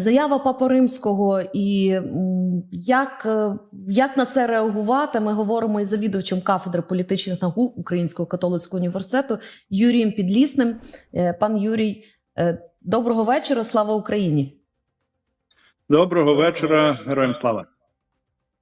Заява Папи Римського і як, е, як на це реагувати? Ми говоримо із завідувачем кафедри політичних наук Українського католицького університету Юрієм Підлісним. Е, Пан Юрій, е, доброго вечора. Слава Україні! Доброго вечора, героям слава.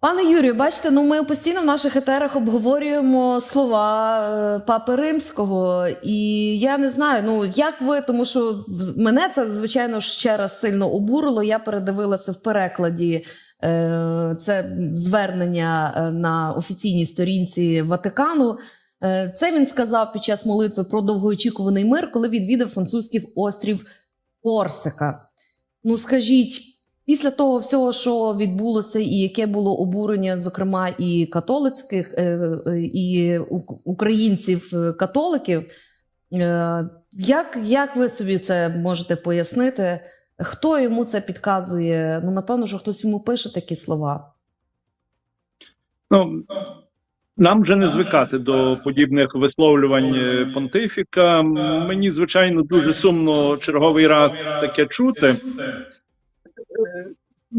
Пане Юрію, бачите, ну ми постійно в наших етерах обговорюємо слова е, Папи Римського, і я не знаю, ну як ви, тому що мене це звичайно ще раз сильно обурило. Я передивилася в перекладі е, це звернення е, на офіційній сторінці Ватикану. Це він сказав під час молитви про довгоочікуваний мир, коли відвідав французький острів Корсика. Ну скажіть. Після того всього, що відбулося, і яке було обурення, зокрема і католицьких, е, е, і українців-католиків, е, як, як ви собі це можете пояснити? Хто йому це підказує? Ну, напевно, що хтось йому пише такі слова. Ну нам вже не звикати до подібних висловлювань понтифіка. Мені звичайно дуже сумно черговий раз таке чути.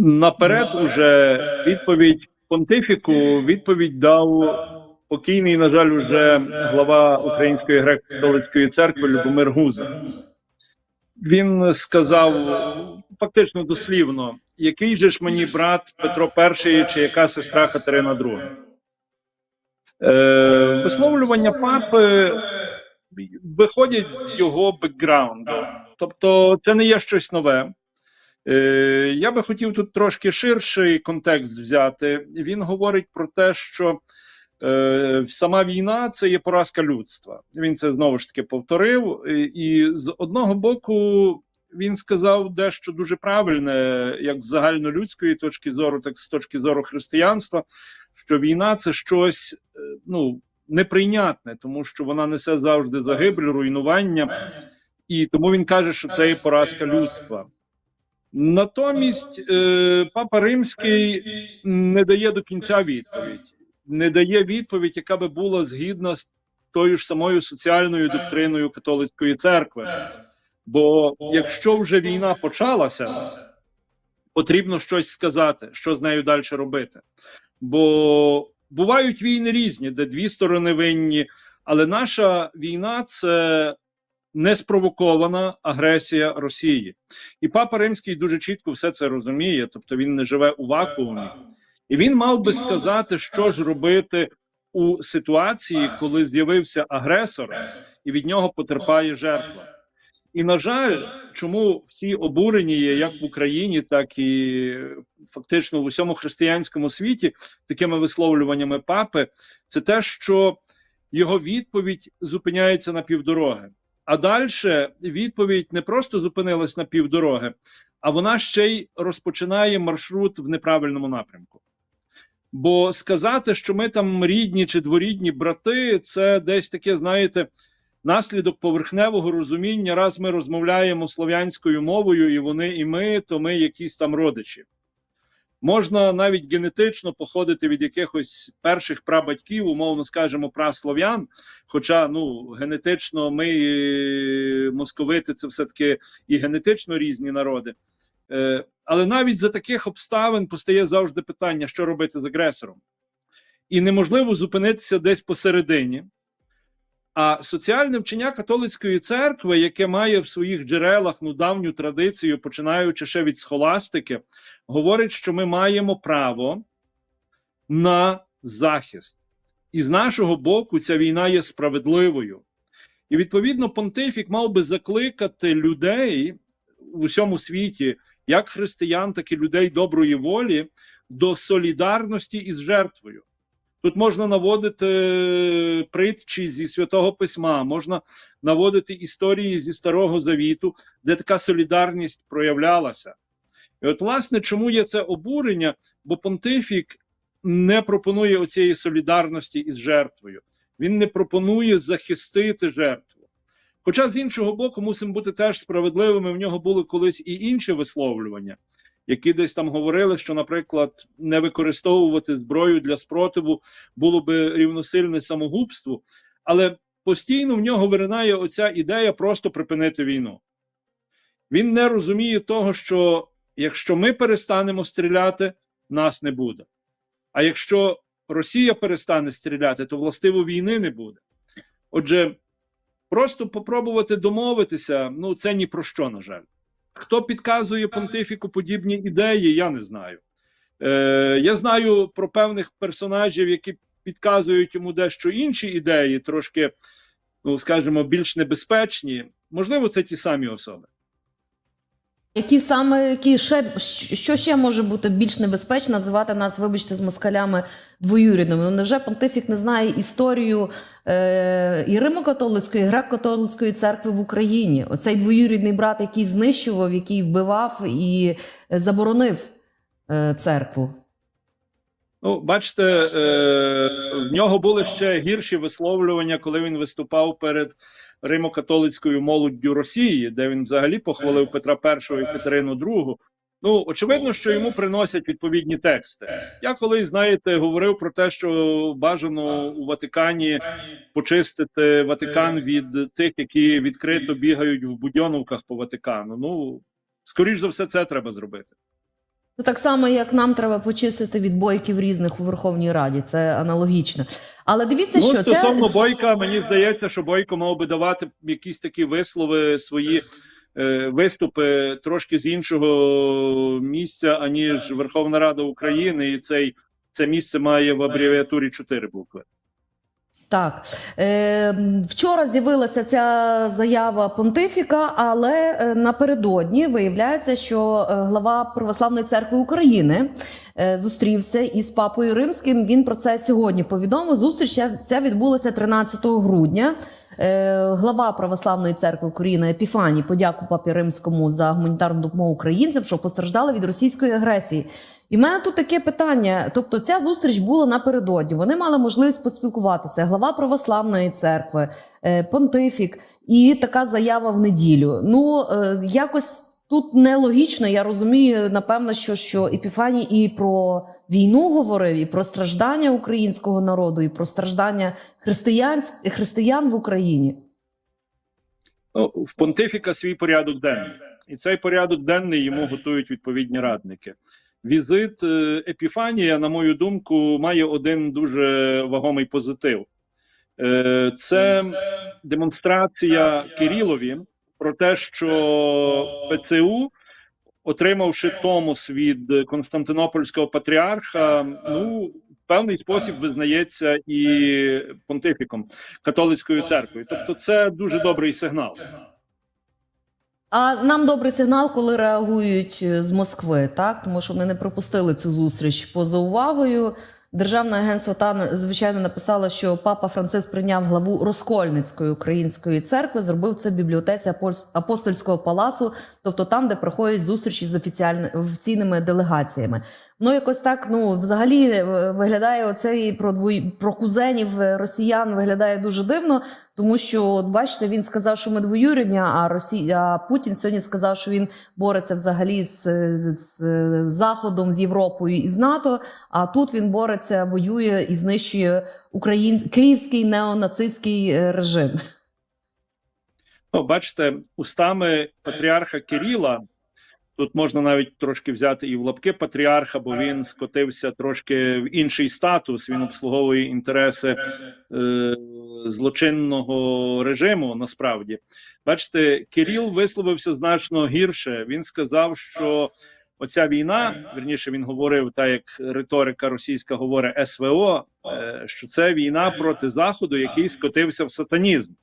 Наперед, уже відповідь понтифіку відповідь дав покійний, на жаль, уже глава Української греко-католицької церкви Любомир Гуза. Він сказав фактично дослівно, який же ж мені брат Петро І чи яка сестра Катерина II. Е, висловлювання папи виходять з його бекграунду. Тобто, це не є щось нове. Е, я би хотів тут трошки ширший контекст взяти. Він говорить про те, що е, сама війна це є поразка людства. Він це знову ж таки повторив. І, з одного боку, він сказав дещо дуже правильне, як з загальнолюдської точки зору, так з точки зору християнства, що війна це щось е, ну, неприйнятне, тому що вона несе завжди загибель, руйнування, і тому він каже, що це є поразка людства. Натомість е, Папа Римський не дає до кінця відповідь, не дає відповідь, яка би була згідна з тою ж самою соціальною доктриною католицької церкви. Бо якщо вже війна почалася, потрібно щось сказати, що з нею далі робити. Бо бувають війни різні, де дві сторони винні, але наша війна це неспровокована агресія Росії. І папа Римський дуже чітко все це розуміє, тобто він не живе у вакуумі. І він мав би сказати, що ж робити у ситуації, коли з'явився агресор, і від нього потерпає жертва. І на жаль, чому всі обурені є як в Україні, так і фактично в усьому християнському світі такими висловлюваннями папи, це те, що його відповідь зупиняється на півдороги. А далі відповідь не просто зупинилась на півдороги, а вона ще й розпочинає маршрут в неправильному напрямку. Бо сказати, що ми там рідні чи дворідні брати, це десь таке, знаєте, наслідок поверхневого розуміння. Раз ми розмовляємо слов'янською мовою, і вони, і ми, то ми якісь там родичі. Можна навіть генетично походити від якихось перших прабатьків, умовно скажемо, праслов'ян. Хоча ну, генетично ми московити це все-таки і генетично різні народи. Е, але навіть за таких обставин постає завжди питання, що робити з агресором. І неможливо зупинитися десь посередині. А соціальне вчення католицької церкви, яке має в своїх джерелах ну, давню традицію, починаючи ще від схоластики, говорить, що ми маємо право на захист. І з нашого боку ця війна є справедливою. І відповідно понтифік мав би закликати людей у всьому світі, як християн, так і людей доброї волі, до солідарності із жертвою. Тут можна наводити притчі зі святого письма, можна наводити історії зі Старого Завіту, де така солідарність проявлялася. І от, власне, чому є це обурення? Бо понтифік не пропонує оцієї солідарності із жертвою. Він не пропонує захистити жертву. Хоча, з іншого боку, мусимо бути теж справедливими. В нього були колись і інші висловлювання, які десь там говорили, що, наприклад, не використовувати зброю для спротиву було би рівносильне самогубству, але постійно в нього виринає оця ідея просто припинити війну. Він не розуміє того, що якщо ми перестанемо стріляти, нас не буде. А якщо Росія перестане стріляти, то властиво війни не буде. Отже, просто попробувати домовитися, ну це ні про що, на жаль. Хто підказує понтифіку подібні ідеї, я не знаю. Е, я знаю про певних персонажів, які підказують йому дещо інші ідеї, трошки, ну скажімо, більш небезпечні. Можливо, це ті самі особи. Які саме які ще що ще може бути більш небезпечно називати нас, вибачте, з москалями двоюрідними? Ну, невже понтифік не знає історію е, і Римо-католицької, і греко-католицької церкви в Україні? Оцей двоюрідний брат, який знищував, який вбивав і е, заборонив е, церкву. Ну, бачите, е, в нього були ще гірші висловлювання, коли він виступав перед Римо-католицькою молоддю Росії, де він взагалі похвалив Петра І і Катерину II. Ну, очевидно, що йому приносять відповідні тексти. Я колись, знаєте, говорив про те, що бажано у Ватикані почистити Ватикан від тих, які відкрито бігають в будьоновках по Ватикану. Ну, скоріш за все, це треба зробити. Це так само, як нам треба почистити від бойків різних у Верховній Раді. Це аналогічно. Але дивіться, ну, що це стосовно Бойка, мені здається, що Бойко мав би давати якісь такі вислови, свої е, виступи трошки з іншого місця, аніж Верховна Рада України, і цей це місце має в абревіатурі чотири букви. Так, е, вчора з'явилася ця заява понтифіка, але е, напередодні виявляється, що е, глава Православної церкви України зустрівся із папою римським. Він про це сьогодні повідомив. Зустріч ця- відбулася 13 грудня. Глава Православної церкви України Епіфаній подякував папі римському за гуманітарну допомогу українцям, що постраждали від російської агресії. І в мене тут таке питання. Тобто, ця зустріч була напередодні. Вони мали можливість поспілкуватися. Глава православної церкви, е, понтифік, і така заява в неділю. Ну е, якось тут нелогічно. Я розумію, напевно, що, що Епіфаній і про війну говорив, і про страждання українського народу, і про страждання християн, християн в Україні. Ну, в понтифіка свій порядок денний, і цей порядок денний йому готують відповідні радники. Візит е, Епіфанія, на мою думку, має один дуже вагомий позитив. Е, Це демонстрація Кирилові про те, що ПЦУ, отримавши томос від Константинопольського патріарха, ну в певний спосіб визнається і понтифіком католицькою церквою. Тобто, це дуже добрий сигнал. А нам добрий сигнал, коли реагують е, з Москви, так тому що вони не пропустили цю зустріч поза увагою. Державне агентство ТАН, звичайно, написало, що папа Франциск прийняв главу Розкольницької української церкви, зробив це в бібліотеці Апос- апостольського палацу, тобто там, де проходять зустрічі з офіційними делегаціями. Ну, якось так, ну взагалі е, виглядає оцей про двої про кузенів е, росіян виглядає дуже дивно, тому що, от бачите, він сказав, що ми двоюрідні, а Росія а Путін сьогодні сказав, що він бореться взагалі з, з Заходом, з Європою і з НАТО. А тут він бореться, воює і знищує Україн... київський неонацистський е, режим. Ну, бачите, устами патріарха Кирила, тут можна навіть трошки взяти і в лапки патріарха, бо він скотився трошки в інший статус. Він обслуговує інтереси е, злочинного режиму. Насправді, бачите, Кирил висловився значно гірше. Він сказав, що оця війна, верніше він говорив, так як риторика російська говорить СВО, е, що це війна проти заходу, який скотився в сатанізм.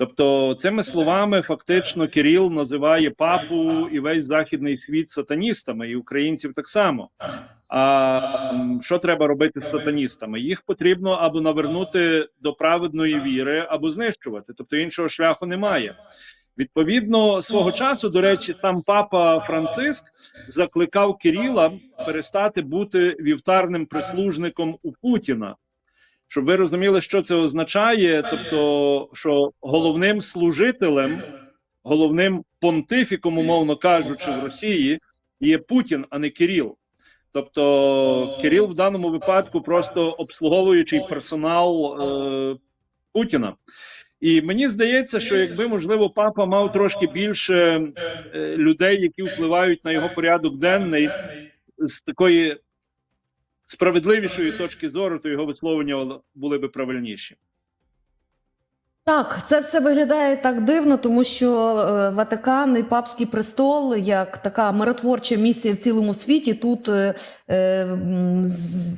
Тобто, цими словами фактично Кирил називає папу і весь західний світ сатаністами, і українців так само. А що треба робити з сатаністами? Їх потрібно або навернути до праведної віри, або знищувати. Тобто іншого шляху немає. Відповідно, свого часу, до речі, сам папа Франциск закликав Кирила перестати бути вівтарним прислужником у Путіна. Щоб ви розуміли, що це означає, тобто, що головним служителем, головним понтифіком, умовно кажучи, в Росії є Путін, а не Кирил. Тобто, Кирил в даному випадку просто обслуговуючий персонал е, Путіна. І мені здається, що якби можливо папа мав трошки більше е, людей, які впливають на його порядок денний з такої справедливішої точки зору, то його висловлення були би правильніші. Так, це все виглядає так дивно, тому що е, Ватикан і Папський престол, як така миротворча місія в цілому світі, тут е, е,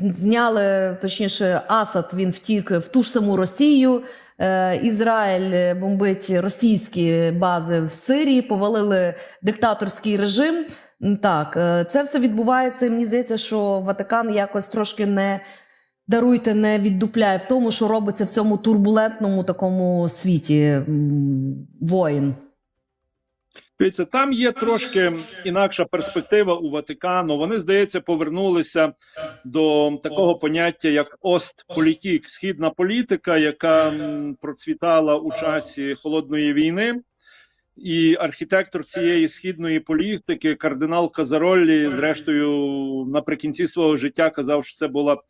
зняли, точніше, Асад він втік в ту ж саму Росію. Е, Ізраїль е, бомбить російські бази в Сирії, повалили диктаторський режим. Так, е, це все відбувається. І мені здається, що Ватикан якось трошки не даруйте, не віддупляє в тому, що робиться в цьому турбулентному такому світі воїн. Дивіться, там є трошки інакша перспектива у Ватикану. Вони, здається, повернулися до такого поняття, як Остполітік, східна політика, яка процвітала у часі холодної війни. І архітектор цієї східної політики, кардинал Казароллі, зрештою, наприкінці свого життя казав, що це була,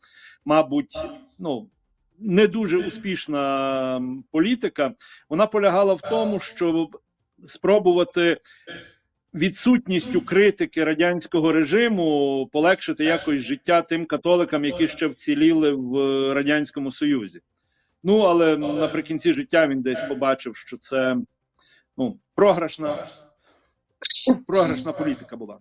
мабуть, ну не дуже успішна політика. Вона полягала в тому, щоб спробувати відсутністю критики радянського режиму полегшити якось життя тим католикам, які ще вціліли в радянському союзі. Ну але наприкінці життя він десь побачив, що це ну програшна, програшна політика була.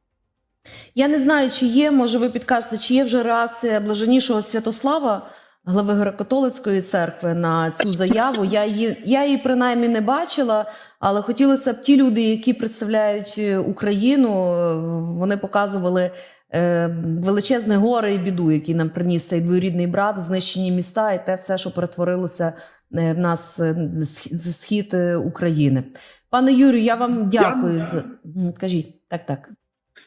Я не знаю, чи є, може ви підкажете, чи є вже реакція блаженнішого Святослава, глави Греко-католицької церкви, на цю заяву. Я її, я її принаймні не бачила, але хотілося б ті люди, які представляють е, Україну, е, вони показували е, величезне горе і біду, який нам приніс цей двоюрідний брат, знищені міста і те все, що перетворилося в нас е, в схід е, України. Пане Юрію, я вам дякую за М, кажіть, так, так.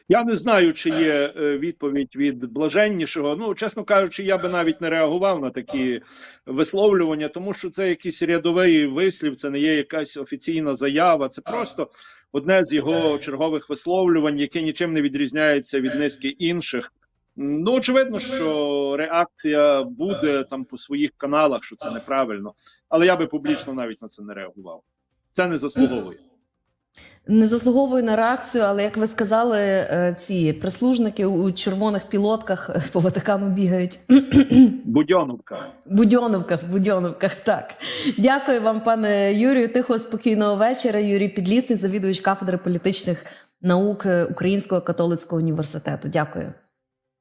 Я не знаю, чи є е, відповідь від блаженнішого. Ну, чесно кажучи, я би навіть не реагував на такі висловлювання, тому що це якийсь рядовий вислів, це не є якась офіційна заява. Це просто одне з його чергових висловлювань, яке нічим не відрізняється від низки інших. Ну, очевидно, що реакція буде там по своїх каналах, що це неправильно, але я би публічно навіть на це не реагував. Це не заслуговує. Не заслуговує на реакцію, але як ви сказали, е, ці прислужники у червоних пілотках е, по Ватикану бігають. Будьоновка. Будьоновках, будьоновках. Так. Дякую вам, пане Юрію. Тихого спокійного вечора. Юрій Підлісний, завідувач кафедри політичних наук е, Українського католицького університету. Дякую.